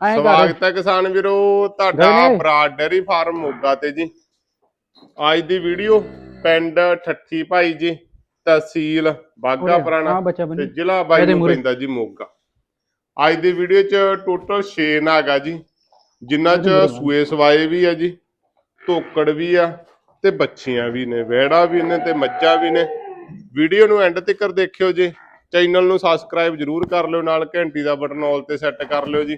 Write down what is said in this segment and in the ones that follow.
ਐਂ ਕਰ। ਸਵਾਗਤ ਹੈ ਕਿਸਾਨ ਵੀਰੋ ਤੁਹਾਡਾ। ਬਰਾਡ ਡੇਰੀ ਫਾਰਮ ਮੋਗਾ ਤੇ ਜੀ। ਅੱਜ ਦੀ ਵੀਡੀਓ ਪਿੰਡ ਠੱਠੀ ਭਾਈ ਜੀ ਤਹਿਸੀਲ ਬਾਗਾ ਪੁਰਾਣਾ ਹਾਂ ਬੱਚਾ ਤੇ ਜ਼ਿਲ੍ਹਾ ਬਾਈ ਇਹਦੇ ਨੂੰ ਮੂਹਰੇ। ਪੈਂਦਾ ਜੀ ਮੋਗਾ। ਅੱਜ ਦੀ ਵੀਡੀਓ ਚ ਟੋਟਲ 6 ਨਾਗ ਆ ਜੀ ਜਿਨ੍ਹਾਂ ਚ ਮੂਹਰੇ। ਸੂਏ ਸਵਾਏ ਵੀ ਆ ਜੀ ਧੋਕੜ ਵੀ ਆ ਤੇ ਬੱਚੀਆਂ ਵੀ ਨੇ ਵਹਿੜਾ ਵੀ ਨੇ ਤੇ ਮੱਝਾਂ ਵੀ ਨੇ। ਵੀਡੀਓ ਨੂੰ ਐਂਡ ਤੱਕ ਦੇਖਿਓ ਜੀ। ਚੈਨਲ ਨੂੰ ਸਬਸਕ੍ਰਾਈਬ ਜਰੂਰ ਕਰ ਲਿਓ ਨਾਲ ਘੰਟੀ ਦਾ ਬਟਨ ਆਲ ਤੇ ਸੈੱਟ ਕਰ ਲਿਓ ਜੀ।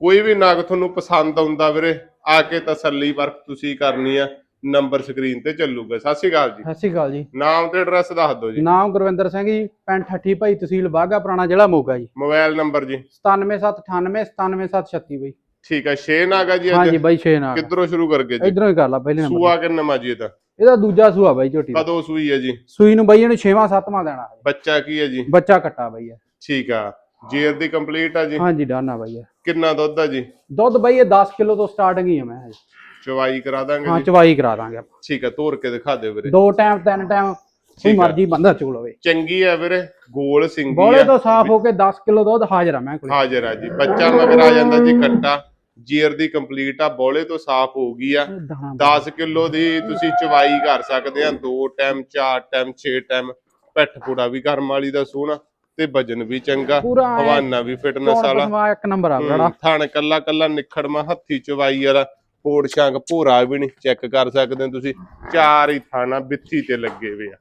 ਕੋਈ ਵੀ ਨਗ ਤੁਹਾਨੂੰ ਪਸੰਦ ਆਉਂਦਾ ਵੀਰੇ ਆ ਕੇ ਤਸੱਲੀ ਵਰਕ ਤੁਸੀਂ ਕਰਨੀ ਆ ਨੰਬਰ ਸਕਰੀਨ ਤੇ ਚੱਲੂਗਾ। ਸਤਿ ਸ਼੍ਰੀ ਅਕਾਲ ਜੀ। ਸਤਿ ਸ਼੍ਰੀ ਅਕਾਲ ਜੀ। ਨਾਮ ਤੇ ਐਡਰੈਸ ਦੱਸ ਦਿਓ ਜੀ। ਨਾਮ ਗੁਰਵਿੰਦਰ ਸਿੰਘ ਜੀ ਪਿੰਡ ਠੱਠੀ ਭਾਈ ਤਹਿਸੀਲ ਬਾਗਾ ਪੁਰਾਣਾ ਜ਼ਿਲ੍ਹਾ ਮੋਗਾ ਜੀ। ਮੋਬਾਈਲ ਨੰਬਰ ਜੀ। 97798 97736 ਬਈ। ਠੀਕ ਹੈ 6 ਨਾਗਾ ਜੀ ਹਾਂਜੀ ਅੱਜ ਬਾਈ 6 ਨਾਲ ਕਿੱਧਰੋਂ ਸ਼ੁਰੂ ਕਰਗੇ ਜੀ? ਇਧਰੋਂ ਹੀ ਕਰ ਲਾ ਪਹਿਲੇ ਨੰਬਰ ਸੂਆ ਕਿੰਨਾ ਮਾਜੀ ਇਹਦਾ? ਇਹਦਾ ਦੂਜਾ ਸੂਆ ਬਾਈ ਝੋਟੀ ਦਾ। ਕਦੋਂ ਸੂਈ ਹੈ ਜੀ? ਸੂਈ ਨੂੰ ਬਾਈ ਇਹਨੂੰ 6ਵਾਂ 7ਵਾਂ ਦੇਣਾ ਹੈ। ਬੱਚਾ ਕੀ ਹੈ ਜੀ? ਬੱਚਾ ਕੱਟਾ ਬਾਈ ਇਹ। ਠੀਕ ਆ। ਜੇਰ ਦੀ ਕੰਪਲੀਟ ਆ ਜੀ? ਹਾਂਜੀ ਡਾਨਾ ਬਾਈ ਇਹ। ਕਿੰਨਾ ਦੁੱਧ ਆ ਜੀ? ਦੁੱਧ ਬਾਈ ਇਹ 10 ਕਿਲੋ ਤੋਂ ਸਟਾਰਟਿੰਗ ਹੀ ਹੈ ਮੈਂ ਹਜੇ। ਚਵਾਈ ਕਰਾ ਦਾਂਗੇ ਹਾਂ ਜੀ? ਚਵਾਈ ਕਰਾ ਦਾਂਗੇ ਆਪਾਂ। ਠੀਕ ਆ ਤੋਰ ਕੇ ਦਿਖਾ ਦਿਓ ਵੀਰੇ। ਦੋ ਟਾਈਮ ਤਿੰਨ ਟਾਈਮ ਕੋਈ ਠੀਕ ਆ। ਮਰਜ਼ੀ ਬੰਦਾ ਚੋਲ ਹੋਵੇ ਚੰਗੀ ਆ ਵੀਰੇ ਗੋਲ ਸਿੰਗੀ ਬੋਲੇ ਆ ਤੋਂ ਸਾਫ਼ ਹੋ ਕੇ 10 ਕਿਲੋ ਦੁੱਧ ਹਾਜ਼ਰ ਆ ਮੈਂ ਕੋਲੇ। ਹਾਜ਼ਰ ਆ ਜੀ ਬੱਚਾ ਮਗਰ ਆ ਜਾਂਦਾ ਜੀ ਕੱਟਾ ਜੀਰ ਦੀ ਕੰਪਲੀਟ ਆ ਬੋਲੇ ਤੋਂ ਸਾਫ਼ ਹੋ ਗਈ ਆ। ਦਾਣਾ 10 ਕਿਲੋ ਦੀ ਤੁਸੀਂ ਚਵਾਈ ਕਰ ਸਕਦੇ ਆ ਦੋ ਟਾਈਮ ਚਾਰ ਟਾਈਮ 6 ਟਾਈਮ ਪਿੱਠ ਪੂੜਾ ਵੀ ਕਰਮ ਵਾਲੀ ਦਾ ਸੋਹਣਾ। ਤੇ ਵਜਨ ਵੀ ਚੰਗਾ ਹਵਾਨਾ ਵੀ ਫਿਟਨੈਸ ਵਾਲਾ। ਇੱਕ ਨੰਬਰ ਆ ਬੜਾ। ਥਣ ਕੱਲਾ ਕੱਲਾ ਨਿਖੜਮਾ ਹੱਥੀ ਚਵਾਈ ਵਾਲਾ ਪੋੜ ਸ਼ੰਗ ਭੋਰਾ ਵੀ ਨਹੀਂ ਚੈੱਕ ਕਰ ਸਕਦੇ ਤੁਸੀਂ। ਚਾਰ ਹੀ ਥਾਣਾ ਬਿੱਥੀ ਤੇ ਲੱਗੇ ਹੋਏ ਆ।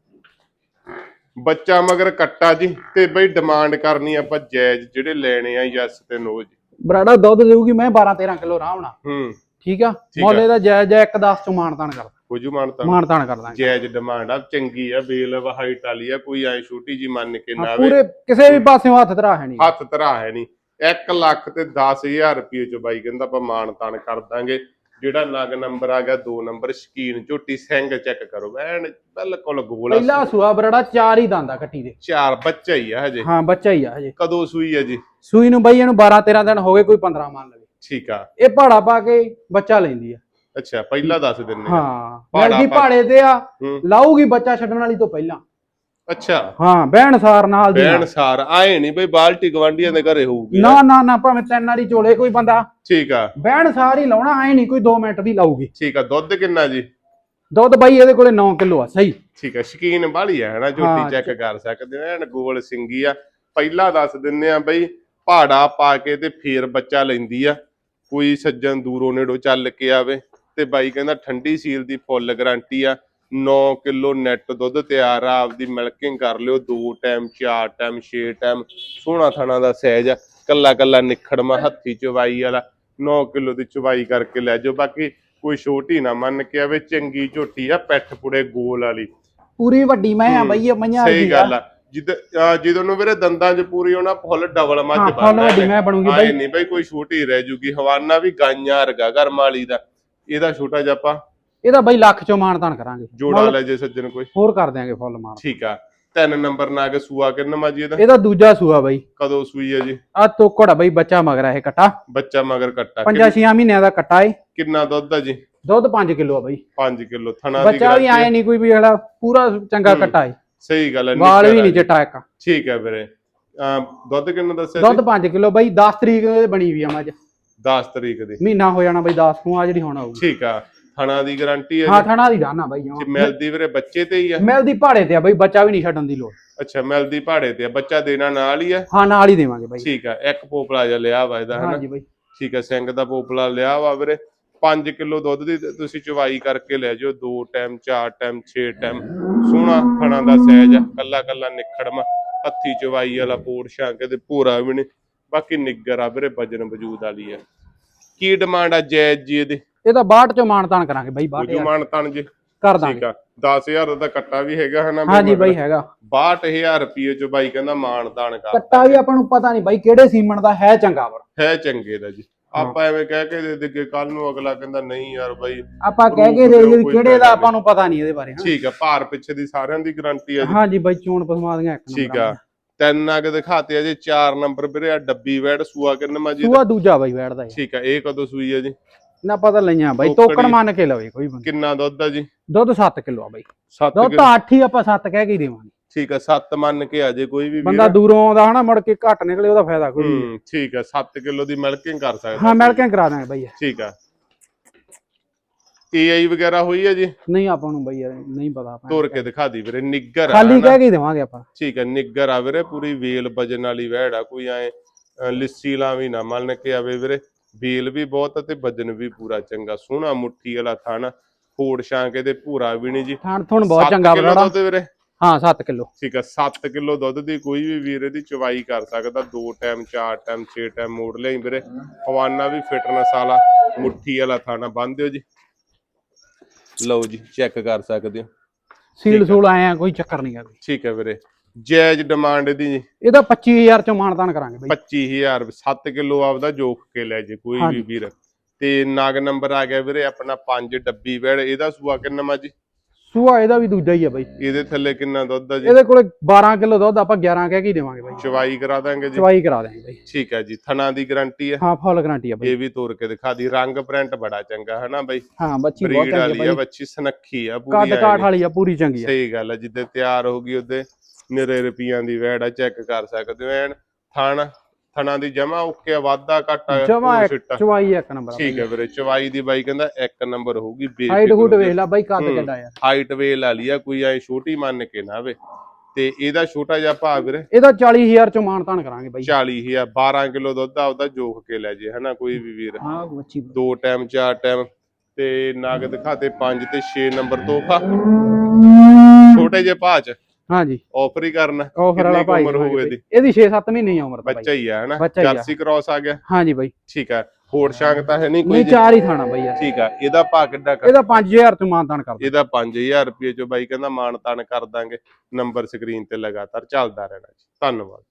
ਬੱਚਾ ਮਗਰ ਕੱਟਾ ਜੀ ਤੇ ਬਈ ਡਿਮਾਂਡ ਕਰਨੀ ਆਪਾਂ ਜਾਇਜ਼ ਜਿਹੜੇ ਲੈਣੇ ਆ ਯੈਸ ਤੇ ਨੋ ਜੀ। ਬਰਾੜਾ ਦੁੱਧ ਦੇਊਗੀ ਮੈਂ 12 13 ਕਿਲੋ ਆਰਾਮ ਨਾਲ ਹੂੰ। ਠੀਕ ਆ? ਆ। ਮੌਲੇ ਦਾ ਜਾਇਜ਼ ਹੈ 1 10 ਚ ਮਾਨਤਾਨ ਕਰ ਕੁਝ ਮਾਨਤਾ ਮਾਨਤਾਨ ਕਰ ਦਾਂਗੇ। ਜਾਇਜ਼ ਡਿਮਾਂਡ ਆ ਚੰਗੀ ਆ ਬੇਲ ਹਾਈਟ ਵਾਲੀ ਆ ਕੋਈ ਐ ਛੋਟੀ ਜੀ ਮੰਨ ਕੇ ਨਾ ਹਾਂ, ਆਵੇ। ਪੂਰੇ ਕਿਸੇ ਵੀ ਪਾਸਿਓਂ ਹੱਥ ਧਰਾ ਹੈ ਨਹੀਂ। ਹੱਥ ਧਰਾ ਹੈ ਨਹੀਂ। 1 ਲੱਖ ਤੇ 10000 ਰੁਪਏ ਚ ਬਾਈ ਕਹਿੰਦਾ ਆਪਾਂ ਮਾਣ ਤਾਣ ਕਰ ਦਾਂਗੇ। ਜਿਹੜਾ ਨਗ ਨੰਬਰ ਆ ਗਿਆ 2 ਨੰਬਰ ਸ਼ਕੀਨ ਝੋਟੀ ਸਿੰਘ ਚੈੱਕ ਕਰੋ। ਐਨ ਬਿਲਕੁਲ ਗੋਲ ਪਹਿਲਾ ਸੂਆ। ਬਰਾੜਾ ਚਾਰ ਹੀ ਦੰਦਾ ਕੱਟੀ ਦੇ। ਚਾਰ ਬੱਚਾ ਹੀ ਆ ਹਜੇ। ਹਾਂ ਬੱਚਾ ਹੀ ਆ ਹਜੇ। ਕਦੋਂ ਸੂਈ ਆ ਜੀ? ਸੂਈ ਨੂੰ ਬਈ ਇਹਨੂੰ 12 13 ਦਿਨ ਹੋ ਗਏ ਕੋਈ 15 ਮੰਨ ਲਵੇ। ਠੀਕ ਆ। ਇਹ ਪਹਾੜਾ ਪਾ ਕੇ ਬੱਚਾ ਲੈਂਦੀ ਆ। ਅੱਛਾ ਪਹਿਲਾਂ ਦੱਸ ਦਿੰਨੇ ਆ। ਹਾਂ ਪਹਾੜਾ ਮਿਲਦੀ ਪਾ- ਪਹਾੜੇ ਤੇ ਆ ਹੂੰ। ਲਾਊਗੀ ਬੱਚਾ ਛੱਡਣ ਵਾਲੀ ਤੋਂ ਪਹਿਲਾਂ। ਅੱਛਾ। ਹਾਂ ਬਹਿਣ ਸਾਰ ਨਾਲ ਦੀ ਬੈਣ ਨਾਲ। ਸਾਰ ਆਏ ਨਹੀਂ ਬਈ ਬਾਲਟੀ ਗਵਾਂਡੀਆਂ ਦੇ ਘਰੇ ਹੋਊਗੀ। ਨਾ ਨਾ ਨਾ ਭਾਵੇਂ ਤਿੰਨ ਵਾਰੀ ਚੋਲੇ ਕੋਈ ਬੰਦਾ। ਠੀਕ ਆ। ਬਹਿਣ ਸਾਰ ਹੀ ਲਾਉਣਾ ਐ ਨਹੀਂ ਕੋਈ 2 ਮਿੰਟ ਦੀ ਲਾਊਗੀ। ਠੀਕ ਆ ਦੁੱਧ ਕਿੰਨਾ ਜੀ? ਦੁੱਧ ਬਾਈ ਇਹਦੇ ਕੋਲੇ 9 ਕਿਲੋ ਆ ਸਹੀ। ਠੀਕ ਆ ਸ਼ਕੀਨ ਬਾਲੀ ਆ ਹਨਾ ਹਾਂ, ਝੋਟੀ ਚੈੱਕ ਕਰ ਸਕਦੇ ਹੋ ਐਨ ਗੋਲ ਸਿੰਗੀ ਆ। ਪਹਿਲਾਂ ਦੱਸ ਦਿੰਨੇ ਆ ਬਈ ਪਹਾੜਾ ਪਾ ਕੇ ਤੇ ਫੇਰ ਬੱਚਾ ਲੈਂਦੀ ਆ। ਕੋਈ ਸੱਜਣ ਦੂਰੋਂ ਨੇੜੋਂ ਚੱਲ ਕੇ ਆਵੇ। ਤੇ ਬਾਈ ਕਹਿੰਦਾ ਠੰਡੀ ਸੀਲ ਦੀ ਫੁੱਲ ਗਾਰੰਟੀ ਆ। 9 ਕਿਲੋ ਨੈਟ ਦੁੱਧ ਤਿਆਰ ਆ ਆਪਦੀ ਮਿਲਕਿੰਗ ਕਰ ਲਿਓ। ਦੋ ਟਾਈਮ ਚਾਰ ਟਾਈਮ ਛੇ ਟਾਈਮ ਸੋਹਣਾ ਥਾਣਾ ਦਾ ਸਾਈਜ਼ ਆ। ਕੱਲਾ ਕੱਲਾ ਨਿਖੜਮਾ ਹੱਥੀ ਚਵਾਈ ਵਾਲਾ। 9 ਕਿਲੋ ਦੀ ਚਵਾਈ ਕਰਕੇ ਲੈ ਜਾਓ। ਬਾਕੀ ਕੋਈ ਛੋਟੀ ਨਾ ਮੰਨ ਕੇ ਆਵੇ ਚੰਗੀ ਝੋਟੀ ਆ ਪੈਠ ਪੁੜੇ ਗੋਲ ਵਾਲੀ। ਪੂਰੀ ਵੱਡੀ ਮੈਂ ਆ ਬਈ ਮਈਆਂ ਸਹੀ ਗੱਲ ਆ। ਜਿੱਦ ਨੂੰ ਵੀਰੇ ਦੰਦਾਂ 'ਚ ਪੂਰੀ ਹੋਣਾ ਫੁੱਲ ਡਬਲ ਮੱਝ ਹਾਂ ਫੁੱਲ ਵੱਡੀ ਮੈਂ ਬਣੂਗੀ ਆਏ ਬਾਈ ਨਹੀਂ ਬਈ ਕੋਈ ਛੋਟੀ ਰਹਿ ਜੂਗੀ। ਹਵਾਨਾ ਵੀ ਗਾਈਆਂ ਰਗਾ ਘਰ ਵਾਲੀ ਦਾ। ਇਹਦਾ ਛੋਟਾ ਜਿਹਾ ਆਪਾਂ ਇਹਦਾ ਬਾਈ ਲੱਖ ਚੋਂ ਮਾਨਤਾਨ ਕਰਾਂਗੇ। ਜੋੜਾ ਲੈ ਜੇ ਸੱਜਣ ਕੋਈ। ਹੋਰ ਕਰ ਦਿਆਂਗੇ ਫੁੱਲ ਮਾਨ। ਠੀਕ ਆ। ਤਿੰਨ ਨੰਬਰ ਨਾਗ ਸੂਆ ਕਿੰਨਾ ਮਾਜੀ ਇਹਦਾ? ਇਹਦਾ ਦੂਜਾ ਸੂਆ ਬਾਈ। ਕਦੋਂ ਸੂਈ ਹੈ ਜੀ? ਆ ਤੋਕੜਾ ਬਾਈ ਬੱਚਾ ਮਗਰ ਇਹ ਕਟਾ। ਬੱਚਾ ਮਗਰ ਕੱਟਾ। ਪੰਜਾਂ ਛੀਆਂ ਮਹੀਨਿਆਂ ਦਾ ਕਟਾ ਏ। ਕਿੰਨਾ ਦੁੱਧ ਆ ਜੀ? ਦੁੱਧ 5 ਕਿਲੋ ਆ ਬਾਈ। 5 ਕਿਲੋ। ਥਣਾ ਦੀ ਬੱਚਾ ਵੀ ਆਏ ਨਹੀਂ ਕੋਈ ਵੀ ਜਿਹੜਾ ਪੂਰਾ ਚੰਗਾ। ਕਟਾ ਏ। ਸਹੀ ਗੱਲ ਹੈ ਵਾਲ ਵੀ ਨਹੀਂ। ਚਟਾ ਇੱਕ। ਠੀਕ ਹੈ ਵੀਰੇ। ਦੁੱਧ ਕਿੰਨਾ ਦੱਸਿਆ ਦੁੱਧ ਸੀ 5 ਕਿਲੋ ਬਾਈ 10 ਤਰੀਕ ਨੂੰ ਬਣੀ ਵੀ ਆ ਮੱਝ। 10 ਤਰੀਕ ਦੀ। ਮਹੀਨਾ ਹੋ ਜਾਣਾ ਬਾਈ 10 ਨੂੰ ਆ ਜਿਹੜੀ ਹੁਣ ਆਊਗੀ। ਠੀਕ ਆ ਥਣਾ ਦੀ ਗਾਰੰਟੀ ਹੈ ਹਾਂ ਥਣਾ ਦੀ ਦਾਨਾ ਬਾਈ ਜੀ। ਮਿਲਦੀ ਵੀਰੇ ਬੱਚੇ ਤੇ ਹੀ ਆ। ਮਿਲਦੀ ਪਹਾੜੇ ਤੇ ਆ ਬਾਈ ਬੱਚਾ ਵੀ ਨਹੀਂ ਛੱਡਣ ਦੀ ਲੋੜ। ਅੱਛਾ ਮਿਲਦੀ ਪਹਾੜੇ ਤੇ ਆ ਬੱਚਾ ਦੇਣਾ ਨਾਲ ਹੀ ਆ? ਹਾਂ ਨਾਲ ਹੀ ਦੇਵਾਂਗੇ ਬਾਈ। ਠੀਕ ਆ ਇੱਕ ਪੋਪਲਾ ਜਿਹਾ ਲਿਆ ਵਾ ਇਹਦਾ ਹਨਾ? ਹਾਂਜੀ ਬਾਈ। ਠੀਕ ਆ ਸਿੰਘ ਦਾ ਪੋਪਲਾ ਲਿਆ ਵਾ ਵੀਰੇ। 5 ਕਿਲੋ ਦੁੱਧ ਦੀ ਤੁਸੀਂ ਚਵਾਈ ਕਰਕੇ ਲੈ ਜਾਓ। ਦੋ ਟਾਈਮ ਚਾਰ ਟਾਈਮ 6 ਟਾਈਮ। ਸੋਹਣਾ ਫਣਾ ਦਾ ਸਾਈਜ਼ ਆ ਕੱਲਾ ਕੱਲਾ ਨਿਖੜਮਾ। ਹੱਥੀ ਚਵਾਈ ਵਾਲਾ ਪੋੜ ਛਾਂਕੇ ਤੇ ਪੂਰਾ ਵੀ ਨਹੀਂ। ਬਾਕੀ ਨਿੱਗਰ ਆ ਵੀਰੇ ਵਜਨ ਵਜੂਦ ਵਾਲੀ ਆ। ਕੀ ਡਿਮਾਂਡ ਆ ਜੈਜ ਜੀ ਇਹਦੀ? ਇਹਦਾ 62 ਚੋਂ ਮਾਨਤਾਨ ਕਰਾਂਗੇ ਬਾਈ 62 ਬੁਝੂ ਮਾਨ ਤਣ ਜੀ? ਕਰ ਠੀਕ ਦਾਂਗੇ। ਆ 10000 ਦਾ ਕੱਟਾ ਵੀ ਹੈਗਾ ਹਨਾ ਹਾਂਜੀ ਬਾਈ ਹੈਗਾ। 62000 ਰੁਪਏ ਚ ਬਾਈ ਕਹਿੰਦਾ ਮਾਨ ਤਾਨ ਕਰ ਕੱਟਾ ਵੀ ਆਪਾਂ ਨੂੰ ਪਤਾ ਨਹੀਂ ਬਾਈ ਕਿਹੜੇ ਸੀਮਨ ਦਾ ਹੈ ਚੰਗਾ ਵਰ ਹੈ ਚੰਗੇ ਦਾ ਜੀ। ਆਪਾਂ ਐਵੇਂ ਕਹਿ ਕੇ ਦੇ ਦਿੱਗੇ ਕੱਲ ਨੂੰ ਅਗਲਾ ਕਹਿੰਦਾ ਨਹੀਂ ਯਾਰ ਬਾਈ ਆਪਾਂ ਕਹਿ ਕੇ ਦੇ ਵੀ ਕਿਹੜੇ ਦਾ ਆਪਾਂ ਨੂੰ ਪਤਾ ਨਹੀਂ ਇਹਦੇ ਬਾਰੇ। ਠੀਕ ਆ ਭਾਰ ਪਿੱਛੇ ਦੀ ਸਾਰਿਆਂ ਦੀ ਗਾਰੰਟੀ ਆ ਜੀ। ਹਾਂਜੀ ਬਾਈ ਚੋਣ ਪਸਮਾ ਦੀਆਂ ਇੱਕ ਠੀਕ ਨੰਬਰ ਆ। ਤਿੰਨ ਅਗ ਦਿਖਾਤੇ ਆ ਜੀ ਚਾਰ ਨੰਬਰ ਵੀਰੇ ਆ ਡੱਬੀ ਵੈੜ ਸੂਆ ਕਿੰਨਾ ਜੀ ਸੂਆ ਦੂਜਾ ਬਾਈ ਬੈਠਦਾ ਹੈ ਠੀਕ ਆ ਇਹ ਕਦੋਂ ਸੂਈ ਆ ਜੀ? ਨਾ ਪਤਾ ਲਈਆਂ ਬਾਈ। ਤੋਕੜ। ਮੰਨ ਕੇ ਲਵੇ ਕੋਈ ਬੰਦਾ। ਕਿੰਨਾ ਦੁੱਧ ਆ ਜੀ? ਦੁੱਧ 7 ਕਿਲੋ ਆ ਬਾਈ। 7 ਦੁੱਧ ਤਾਂ 8 ਹੀ ਆਪਾਂ 7 ਕਹਿ ਕੇ ਦੇਵਾਂਗੇ। ਠੀਕ ਆ 7 ਮੰਨ ਕੇ ਆ ਜੇ ਕੋਈ ਵੀ ਬੰਦਾ ਦੂਰੋਂ ਆਉਂਦਾ ਹਨਾ ਮੁੜ ਕੇ ਘੱਟ ਨਿਕਲੇ ਉਹਦਾ ਫਾਇਦਾ ਕੋਈ ਨਹੀਂ। ਠੀਕ ਆ 7 ਕਿਲੋ ਦੀ ਮਿਲਕਿੰਗ ਕਰ ਸਕਦਾ ਹਾਂ ਮਿਲ ਕੇ ਕਰਾ ਦਾਂਗੇ ਬਾਈ ਠੀਕ ਆ। ਏਆਈ ਵਗੈਰਾ ਹੋਈ ਆ ਜੀ? ਨਹੀਂ ਆਪਾਂ ਨੂੰ ਬਾਈ ਯਾਰ ਨਹੀਂ ਪਤਾ ਆਪਾਂ ਤੋਰ ਕੇ ਦਿਖਾ ਦੀ ਵੀਰੇ ਨਿੱਗਰ ਆ ਖਾਲੀ? ਕਹਿ ਕੇ ਹੀ ਦੇਵਾਂਗੇ ਆਪਾਂ। ਠੀਕ ਹੈ ਨਿੱਗਰ ਆ ਵੀਰੇ ਪੂਰੀ ਵੇਲ ਵਜਨ ਵਾਲੀ ਵਹਿੜ ਆ ਕੋਈ ਐ ਲਿੱਸੀ ਲਾ ਵੀ ਨਾ ਮੰਨ ਕੇ ਆਵੇ ਵੀਰੇ। ਵੇਲ ਵੀ ਬਹੁਤ ਤੇ ਵਜਨ ਵੀ ਪੂਰਾ ਚੰਗਾ ਸੋਹਣਾ ਮੁੱਠੀ ਵਾਲਾ ਥਣ ਫੋੜ ਛਾਂਕੇ ਤੇ ਭੂਰਾ ਵੀ ਨਹੀਂ ਜੀ। ਥਾਣ ਥੁਣ ਬਹੁਤ ਚੰਗਾ ਬਰਾੜਾ ਵੀਰੇ? ਹਾਂ 7 ਕਿਲੋ। ਠੀਕ ਹੈ 7 ਕਿਲੋ ਦੁੱਧ ਦੀ ਕੋਈ ਵੀ ਵੀਰ ਇਹਦੀ ਚਵਾਈ ਕਰ ਸਕਦਾ ਦੋ ਟਾਈਮ ਚਾਰ ਟਾਈਮ ਛੇ ਟਾਈਮ ਮੋੜ ਲਈ ਵੀਰੇ। ਹਵਾਨਾ ਵੀ ਫਿਟਨੈਸ ਵਾਲਾ ਮੁੱਠੀ ਵਾਲਾ ਥਾਣਾ ਬੰਨ ਦਿਓ ਜੀ। ਲਓ ਜੀ ਚੈੱਕ ਕਰ ਸਕਦੇ ਹੋ। ਸੀਲ ਸੂਲ ਆਏ ਆ ਕੋਈ ਚੱਕਰ ਨਹੀਂ ਗਾ ਕੋਈ ਠੀਕ ਹੈ ਵੀਰੇ। ਜਾਇਜ਼ ਡਿਮਾਂਡ ਇਹਦੀ ਜੀ। ਇਹਦਾ 25000 ਚੋਂ ਮਾਨਤਾਨ ਕਰਾਂਗੇ ਬਾਈ। 25000 7 ਕਿਲੋ ਆਪਦਾ ਜੋਖ ਕੇ ਲੈ ਜੇ ਕੋਈ ਵੀ। ਵੀਰ। ਤੇ ਨਾਗ ਨੰਬਰ ਆ ਗਿਆ ਵੀਰੇ ਆਪਣਾ 5 ਡੱਬੀ ਵੜ ਇਹਦਾ ਸੂਆ ਕਿੰਨਾ ਮਾ ਜੀ ਸੂਆ ਇਹਦਾ ਵੀ ਦੂਜਾ ਹੀ ਆ ਬਾਈ। ਇਹਦੇ ਥੱਲੇ ਕਿੰਨਾ ਦੁੱਧ ਆ ਜੀ? ਇਹਦੇ ਕੋਲੇ 12 ਕਿਲੋ ਦੁੱਧ ਆਪਾਂ 11 ਕਹਿ ਕੇ ਹੀ ਦੇਵਾਂਗੇ ਬਾਈ। ਚਵਾਈ ਕਰਾ ਦਾਂਗੇ ਜੀ? ਚਵਾਈ ਕਰਾ ਦਾਂਗੇ ਬਾਈ। ਠੀਕ ਹੈ ਜੀ ਥਣਾ ਦੀ ਗਾਰੰਟੀ ਹੈ ਹਾਂ ਫੁੱਲ ਗਾਰੰਟੀ ਆ ਬਾਈ। ਇਹ ਵੀ ਤੋਰ ਕੇ ਦਿਖਾ ਦੀ ਰੰਗ ਪ੍ਰਿੰਟ ਬੜਾ ਚੰਗਾ ਹੈ ਨਾ ਬਾਈ? ਹਾਂ ਬੱਚੀ ਬਹੁਤ ਚੰਗੀ ਆ ਆ ਬੱਚੀ ਸਨੱਖੀ ਆ ਪੂਰੀ ਕੱਦ ਕਾਠ। ਵਾਲੀ ਆ ਪੂਰੀ ਚੰਗੀ ਆ। ਸਹੀ ਗੱਲ ਹੈ ਜਿੱਦੇ ਤਿਆਰ ਹੋ ਗਈ ਉਹਦੇ ਨਿਰੇ ਰੁਪਈਆਂ ਦੀ ਵੈੜ ਆ ਚੈੱਕ ਕਰ ਸਕਦੇ ਹੋ ਐਨ ਥਣ ਥਣਾ ਦੀ ਜਮਾ ਓਕੇ ਵਾਧਾ ਘਟਾ ਜਮਾ ਚਵਾਈ ਇੱਕ ਨੰਬਰ ਠੀਕ ਹੈ ਵੀਰੇ ਚਵਾਈ ਦੀ ਬਾਈ ਕਹਿੰਦਾ ਇੱਕ ਨੰਬਰ ਹੋਊਗੀ ਹਾਈਟ ਹੂਟ ਵੇਖ ਲੈ ਬਾਈ ਕੱਦ। ਕਿੱਡਾ ਯਾਰ ਹਾਈਟ ਵੇਲ ਵਾਲੀ ਆ ਕੋਈ ਐ ਛੋਟੀ ਮੰਨ ਕੇ ਨਾ ਵੇ ਤੇ ਇਹਦਾ ਛੋਟਾ ਜਿਹਾ ਭਾਅ ਵੀਰੇ? ਇਹਦਾ 40000 ਚੋਂ ਮਾਨਤਾਨ ਕਰਾਂਗੇ ਬਾਈ। 40000 12 ਕਿਲੋ ਦੁੱਧ ਆ ਉਹਦਾ ਜੋਖ ਕੇ ਲੈ ਜੇ ਹਨਾ ਕੋਈ ਵੀ ਵੀਰ। ਹਾਂ ਬੱਚੀ ਦੋ ਟਾਈਮ ਚਾਰ ਟਾਈਮ ਤੇ ਨਗ ਦਿਖਾਤੇ 5 ਤੇ 6 ਨੰਬਰ ਤੋਹਫਾ। ਛੋਟੇ ਜਿਹੇ ਭਾਅ ਚ। ਹਾਂਜੀ। ਆਫਰ ਹੀ ਕਰਨਾ। ਆਫਰ ਵਾਲਾ ਭਾਈ ਉਮਰ ਦੇਵਾਂਗੇ ਇਹਦੀ। ਇਹਦੀ 6-7 ਮਹੀਨੇ ਹੀ ਉਮਰ ਦਾ ਬੱਚਾ ਹੀ ਆ ਹਨਾ? ਆ। ਜਰਸੀ ਕ੍ਰਾਸ ਆ ਗਿਆ। ਹਾਂਜੀ ਬਾਈ। ਠੀਕ ਹੈ ਹੋਰ ਸ਼ਾਂਕ ਤਾਂ ਹੈ ਨਹੀਂ ਕੋਈ ਨਹੀਂ? ਚਾਰ ਹੀ ਥਾਣਾ ਬਾਈ ਠੀਕ ਆ। ਇਹਦਾ ਭਾਅ ਕਿੱਡਾ ਕਰ ਇਹਦਾ 5000 ਚੋਂ ਮਾਨਤਾਨ ਕਰ ਇਹਦਾ 5000 ਰੁਪਏ ਚੋਂ ਬਾਈ ਕਹਿੰਦਾ ਮਾਣ ਤਾਣ ਕਰ ਦਾਂਗੇ। ਨੰਬਰ ਸਕਰੀਨ ਤੇ ਲਗਾਤਾਰ ਚੱਲਦਾ ਰਹਿਣਾ ਜੀ। ਧੰਨਵਾਦ।